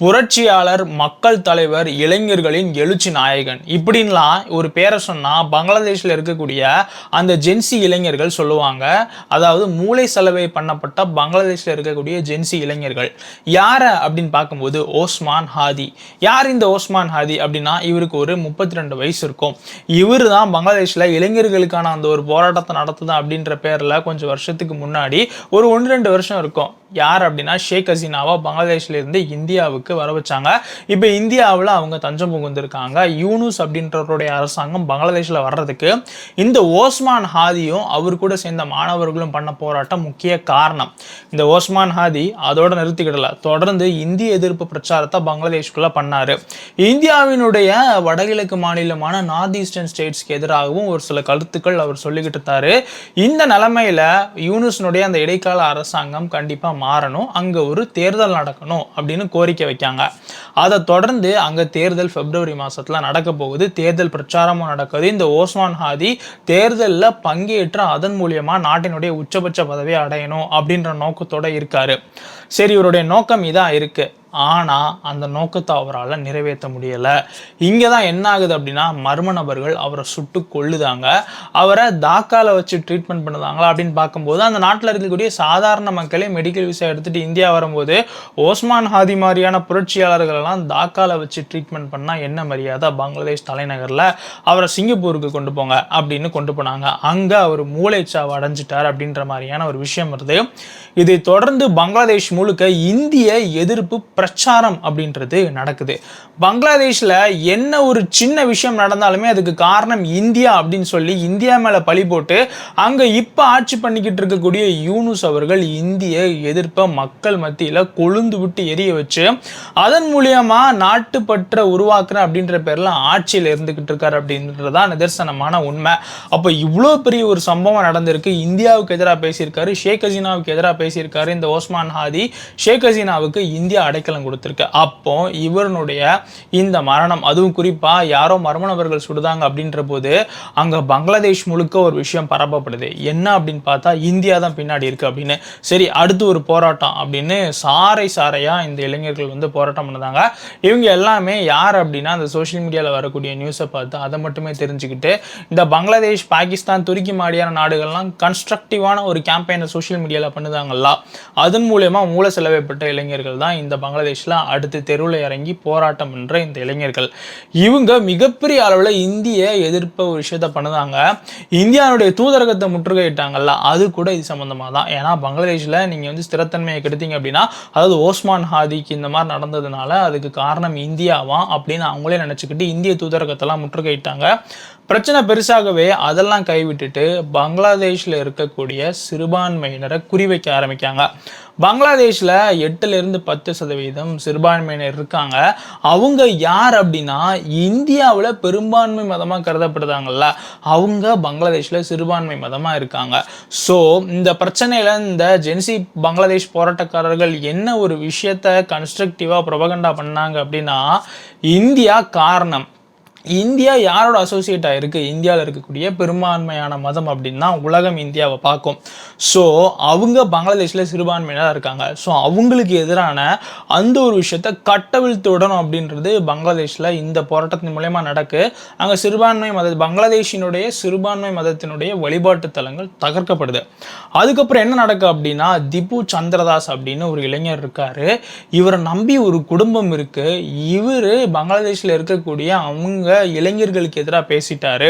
புரட்சியாளர் மக்கள் தலைவர் இளைஞர்களின் எழுச்சி நாயகன். இப்படின்லாம் ஒரு பேரை சொன்னால் பங்களாதேஷில் இருக்கக்கூடிய அந்த ஜென்சி இளைஞர்கள் சொல்லுவாங்க. அதாவது மூளை செலவை பண்ணப்பட்ட பங்களாதேஷில் இருக்கக்கூடிய ஜென்சி இளைஞர்கள். யாரை அப்படின்னு பார்க்கும்போது ஓஸ்மான் ஹாதி. யார் இந்த ஓஸ்மான் ஹாதி அப்படின்னா இவருக்கு ஒரு முப்பத்தி ரெண்டு வயசு இருக்கும். இவர் தான் பங்களாதேஷில் இளைஞர்களுக்கான அந்த ஒரு போராட்டத்தை நடத்துதான் அப்படின்ற பேரில் கொஞ்சம் வருஷத்துக்கு முன்னாடி ஒரு ஒன்று ரெண்டு வருஷம் இருக்கும். யார் அப்படின்னா ஷேக் ஹசீனாவா பங்களாதேஷ்ல இருந்து இந்தியாவுக்கு வர வச்சாங்க. இப்போ இந்தியாவில் அவங்க தஞ்சம் புகுந்திருக்காங்க யூனுஸ் அப்படின்றவருடைய அரசாங்கம் பங்களாதேஷ்ல வர்றதுக்கு இந்த ஓஸ்மான் ஹாதியும் அவர் கூட சேர்ந்த மாணவர்களும் பண்ண போராட்டம் முக்கிய காரணம். இந்த ஓஸ்மான் ஹாதி அதோட நிறுத்திக்கிடல. தொடர்ந்து இந்திய எதிர்ப்பு பிரச்சாரத்தை பங்களாதேஷ்குள்ள பண்ணாரு. இந்தியாவினுடைய வடகிழக்கு மாநிலமான நார்த் ஈஸ்டர்ன் ஸ்டேட்ஸ்க்கு எதிராகவும் ஒரு சில கருத்துக்கள் அவர் சொல்லிக்கிட்டு இருந்தார் இந்த நிலைமையில யூனுஸ்னுடைய அந்த இடைக்கால அரசாங்கம் கண்டிப்பா மாறணும். அங்க ஒரு தேர்தல் நடக்கணும் அப்படின்னு கோரிக்கை வைக்காங்க. அதை தொடர்ந்து அங்க தேர்தல் பிப்ரவரி மாசத்துல நடக்க போகுது. தேர்தல் பிரச்சாரமும் நடக்குது. இந்த ஓஸ்மான் ஹாதி தேர்தலில் பங்கேற்று அதன் மூலியமா நாட்டினுடைய உச்சபட்ச பதவியை அடையணும் அப்படின்ற நோக்கத்தோட இருக்காரு. சரி இவருடைய நோக்கம் இதாக இருக்கு. ஆனால் அந்த நோக்கத்தை அவரால் நிறைவேற்ற முடியலை. இங்கே தான் என்ன ஆகுது அப்படின்னா மர்ம நபர்கள் அவரை சுட்டு கொள்ளுதாங்க அவரை தாக்காவில் வச்சு ட்ரீட்மெண்ட் பண்ணுதாங்களா அப்படின்னு பார்க்கும்போது அந்த நாட்டில் இருக்கக்கூடிய சாதாரண மக்களே மெடிக்கல் விசா எடுத்துகிட்டு இந்தியா வரும்போது ஓஸ்மான் ஹாதி மாதிரியான புரட்சியாளர்கள் எல்லாம் வச்சு ட்ரீட்மெண்ட் பண்ணா என்ன மரியாதை? பங்களாதேஷ் தலைநகரில் அவரை சிங்கப்பூருக்கு கொண்டு போங்க அப்படின்னு கொண்டு போனாங்க. அங்கே அவர் மூளைச்சாவை அடைஞ்சிட்டார் அப்படின்ற மாதிரியான ஒரு விஷயம் வருது. இதை தொடர்ந்து பங்களாதேஷ் முழுக்க இந்திய எதிர்ப்பு பிரச்சாரம் அப்படின்றது நடக்குது. பங்களாதேஷ்ல என்ன ஒரு சின்ன விஷயம் நடந்தாலுமே அதுக்கு காரணம் இந்தியா அப்படின்னு சொல்லி இந்தியா மேலே பழி போட்டு அங்க இப்போ ஆட்சி பண்ணிக்கிட்டு இருக்கக்கூடிய யூனுஸ் அவர்கள் இந்திய எதிர்ப்பை மக்கள் மத்தியில் கொழுந்து விட்டு எரிய வச்சு அதன் மூலியமாக நாட்டுப்பற்ற உருவாக்குறேன் அப்படின்ற பேர்ல ஆட்சியில் இருந்துகிட்டு இருக்காரு அப்படின்றதுதான் நிதர்சனமான உண்மை. அப்போ இவ்வளோ பெரிய ஒரு சம்பவம் நடந்திருக்கு. இந்தியாவுக்கு எதிராக பேசியிருக்காரு. ஷேக் ஹசீனாவுக்கு எதிராக பேசியிருக்காரு இந்த ஓஸ்மான் ஹாதி. ஷேக் ஹசீனாவுக்கு இந்தியா அடைக்கலம் கொடுத்துருக்கு. அப்போ இவருடைய இந்த மரணம் அதுவும் குறிப்பா யாரோ மர்ம நபர்கள் சுடுதாங்க அப்படின்ற போது அங்க பங்களாதேஷ் முழுக்க ஒரு விஷயம் பரப்பப்படுது. என்ன அப்படின்னு பார்த்தா இந்தியா தான் பின்னாடி இருக்கு அப்படின்னு. சரி அடுத்து ஒரு போராட்டம் அப்படின்னு சாரை சாரையாக இந்த இளைஞர்கள் வந்து போராட்டம் பண்ணதாங்க. இவங்க எல்லாமே யார் அப்படின்னா அந்த சோஷியல் மீடியாவில் வரக்கூடிய நியூஸை பார்த்து அதை மட்டுமே தெரிஞ்சுக்கிட்டு இந்த பங்களாதேஷ் பாகிஸ்தான் துருக்கி மாடியான நாடுகள்லாம் கன்ஸ்ட்ரக்டிவான ஒரு கேம்பெயினை சோஷியல் மீடியாவில் பண்ணுதாங்கல்ல. அதன் மூலயமா மூல செலவைப்பட்ட இளைஞர்கள் தான் இந்த பங்களாதேஷ்ல அடுத்து தெருவில் இறங்கி போராட்டம் என்ற இந்த இளைஞர்கள். இவங்க மிகப்பெரிய அளவில் இந்திய எதிர்ப்பு ஒரு விஷயத்த பண்ணுதாங்க. இந்தியாவுடைய தூதரகத்தை முற்றுகையிட்டாங்கல்ல அது கூட இது சம்மந்தமாக தான் ஏன்னா பங்களாதேஷில் நீங்கள் வந்து ஸ்திரத்தன்மையை கெடுத்தீங்க அப்படின்னா அதாவது ஓஸ்மான் ஹாதிக்கு இந்த மாதிரி நடந்ததுனால அதுக்கு காரணம் இந்தியாவா அப்படின்னு அவங்களே நினச்சிக்கிட்டு இந்திய தூதரகத்தெல்லாம் முற்றுகையிட்டாங்க. பிரச்சனை பெருசாகவே அதெல்லாம் கைவிட்டுட்டு பங்களாதேஷில் இருக்கக்கூடிய சிறுபான்மையினரை குறிவைக்க ஆரம்பிக்காங்க. பங்களாதேஷில் எட்டுலேருந்து பத்து சதவீதம் சிறுபான்மையினர் இருக்காங்க. அவங்க யார் அப்படின்னா இந்தியாவில் பெரும்பான்மை மதமாக கருதப்படுதாங்கல்ல அவங்க பங்களாதேஷில் சிறுபான்மை மதமாக இருக்காங்க. ஸோ இந்த பிரச்சனையில் இந்த ஜென்சி பங்களாதேஷ் போராட்டக்காரர்கள் என்ன ஒரு விஷயத்த கன்ஸ்ட்ரக்டிவாக ப்ரொபகண்டா பண்ணாங்க அப்படின்னா இந்தியா காரணம். இந்தியா யாரோட அசோசியேட் ஆகிருக்கு இந்தியாவில் இருக்கக்கூடிய பெரும்பான்மையான மதம் அப்படின்னா உலகம் இந்தியாவை பார்க்கும். ஸோ அவங்க பங்களாதேஷில் சிறுபான்மையினராக இருக்காங்க. ஸோ அவங்களுக்கு எதிரான அந்த ஒரு விஷயத்த கட்டவிழ்த்து விடணும் அப்படின்றது பங்களாதேஷில் இந்த போராட்டத்தின் மூலயமா நடக்கு. அங்கே சிறுபான்மை மத பங்களாதேஷினுடைய சிறுபான்மை மதத்தினுடைய வழிபாட்டு தலங்கள் தகர்க்கப்படுது. அதுக்கப்புறம் என்ன நடக்கு அப்படின்னா திபு சந்திரதாஸ் அப்படின்னு ஒரு இளைஞர் இருக்கார். இவரை நம்பி ஒரு குடும்பம் இருக்குது இவர் பங்களாதேஷில் இருக்கக்கூடிய அவங்க இளைஞர்களுக்கு எதிராக பேசிட்டாரு.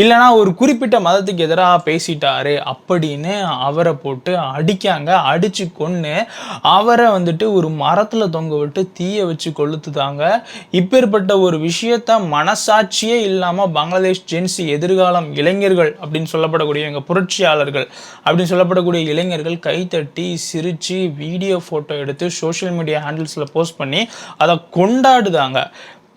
இல்லைன்னா ஒரு குறிப்பிட்ட மதத்துக்கு எதிராக பேசிட்டாரு அப்படின்னு அவரை போட்டு அடிக்காங்க அடிச்சு கொன்று அவரை வந்துட்டு ஒரு மரத்தில் தொங்க விட்டு தீயை வச்சு கொளுத்துதாங்க. இப்பேற்பட்ட ஒரு விஷயத்த மனசாட்சியே இல்லாமல் பங்களாதேஷ் ஜென்சி எதிர்காலம் இளைஞர்கள் அப்படின்னு சொல்லப்படக்கூடிய எங்கள் புரட்சியாளர்கள் அப்படின்னு சொல்லப்படக்கூடிய இளைஞர்கள் கைத்தட்டி சிரித்து வீடியோ ஃபோட்டோ எடுத்து சோஷியல் மீடியா ஹேண்டில்ஸில் போஸ்ட் பண்ணி அதை கொண்டாடுதாங்க.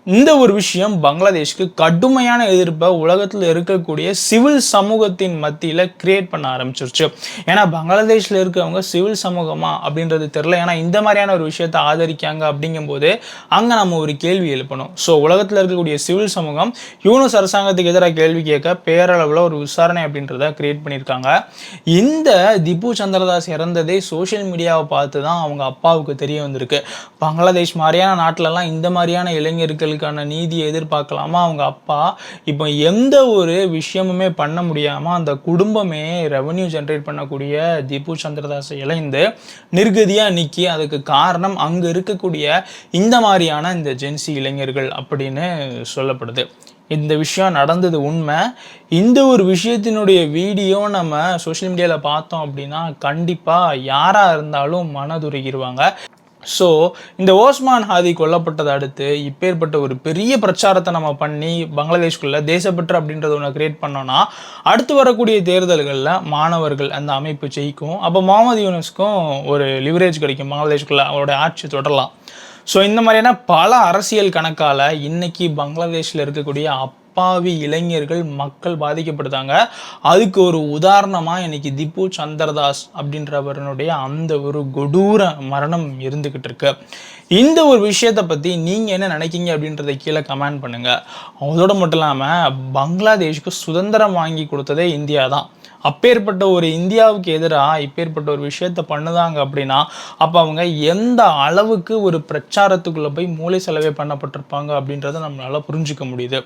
இந்த ஒரு விஷயம் பங்களாதேஷ்க்கு கடுமையான எதிர்ப்பை உலகத்தில் இருக்கக்கூடிய சிவில் சமூகத்தின் மத்தியில் கிரியேட் பண்ண ஆரம்பிச்சிருச்சு. ஏன்னா பங்களாதேஷில் இருக்கவங்க சிவில் சமூகமா அப்படின்றது தெரில ஏன்னா இந்த மாதிரியான ஒரு விஷயத்தை ஆதரிக்காங்க அப்படிங்கும்போது அங்கே நம்ம ஒரு கேள்வி எழுப்பணும். ஸோ உலகத்தில் இருக்கக்கூடிய சிவில் சமூகம் யூனஸ் அரசாங்கத்துக்கு எதிராக கேள்வி கேட்க பேரளவில் ஒரு விசாரணை அப்படின்றத கிரியேட் பண்ணியிருக்காங்க. இந்த திபு சந்திரதாஸ் இறந்ததே சோஷியல் மீடியாவை பார்த்து தான் அவங்க அப்பாவுக்கு தெரிய வந்திருக்கு. பங்களாதேஷ் மாதிரியான நாட்டிலலாம் இந்த மாதிரியான இளைஞர்கள் அவங்களுக்கான நீதியை எதிர்பார்க்கலாமா? அவங்க அப்பா. இப்போ எந்த ஒரு விஷயமுமே பண்ண முடியாமல் அந்த குடும்பமே ரெவன்யூ ஜென்ரேட் பண்ணக்கூடிய தீபு சந்திரதாஸ் இணைந்து நிர்கதியாக நிற்கி அதுக்கு காரணம் அங்கே இருக்கக்கூடிய இந்த மாதிரியான இந்த ஜென்சி இளைஞர்கள் அப்படின்னு சொல்லப்படுது. இந்த விஷயம் நடந்தது உண்மை. இந்த ஒரு விஷயத்தினுடைய வீடியோ நம்ம சோஷியல் மீடியாவில் பார்த்தோம் அப்படின்னா கண்டிப்பாக யாராக இருந்தாலும் மனதுருகிடுவாங்க ஸோ இந்த ஓஸ்மான் ஹாதி கொல்லப்பட்டதை அடுத்து இப்பேற்பட்ட ஒரு பெரிய பிரச்சாரத்தை நம்ம பண்ணி பங்களாதேஷ்குள்ளே தேசப்பற்று அப்படின்றத ஒன்று கிரியேட் பண்ணோன்னா அடுத்து வரக்கூடிய தேர்தல்களில் மாணவர்கள் அந்த அமைப்பு ஜெயிக்கும். அப்போ முகமது யூனஸ்க்கும் ஒரு லிவரேஜ் கிடைக்கும். பங்களாதேஷ்குள்ளே அவரோட ஆட்சி தொடரலாம். ஸோ இந்த மாதிரியான பல அரசியல் கணக்கால் இன்னைக்கு பங்களாதேஷில் இருக்கக்கூடிய அப்பாவி இளைஞர்கள் மக்கள் பாதிக்கப்படுதாங்க. அதுக்கு ஒரு உதாரணமாக இன்னைக்கு திப்பு சந்திரதாஸ் அப்படின்றவரனுடைய அந்த ஒரு கொடூர மரணம் இருந்துக்கிட்டு இருக்கு இந்த ஒரு விஷயத்தை பற்றி நீங்கள் என்ன நினைக்கிங்க அப்படின்றத கீழே கமெண்ட் பண்ணுங்கள் அதோடு மட்டும் இல்லாமல் பங்களாதேஷ்க்கு சுதந்திரம் வாங்கி கொடுத்ததே இந்தியா தான் அப்பேற்பட்ட ஒரு இந்தியாவுக்கு எதிராக இப்பேற்பட்ட ஒரு விஷயத்த பண்ணுதாங்க அப்படின்னா அப்போ அவங்க எந்த அளவுக்கு ஒரு பிரச்சாரத்துக்குள்ளே போய் மூளை செலவே பண்ணப்பட்டிருப்பாங்க அப்படின்றத நம்மளால் புரிஞ்சுக்க முடியுது.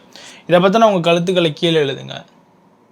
இதை பற்றின உங்கள் கருத்துக்களை கீழே எழுதுங்க.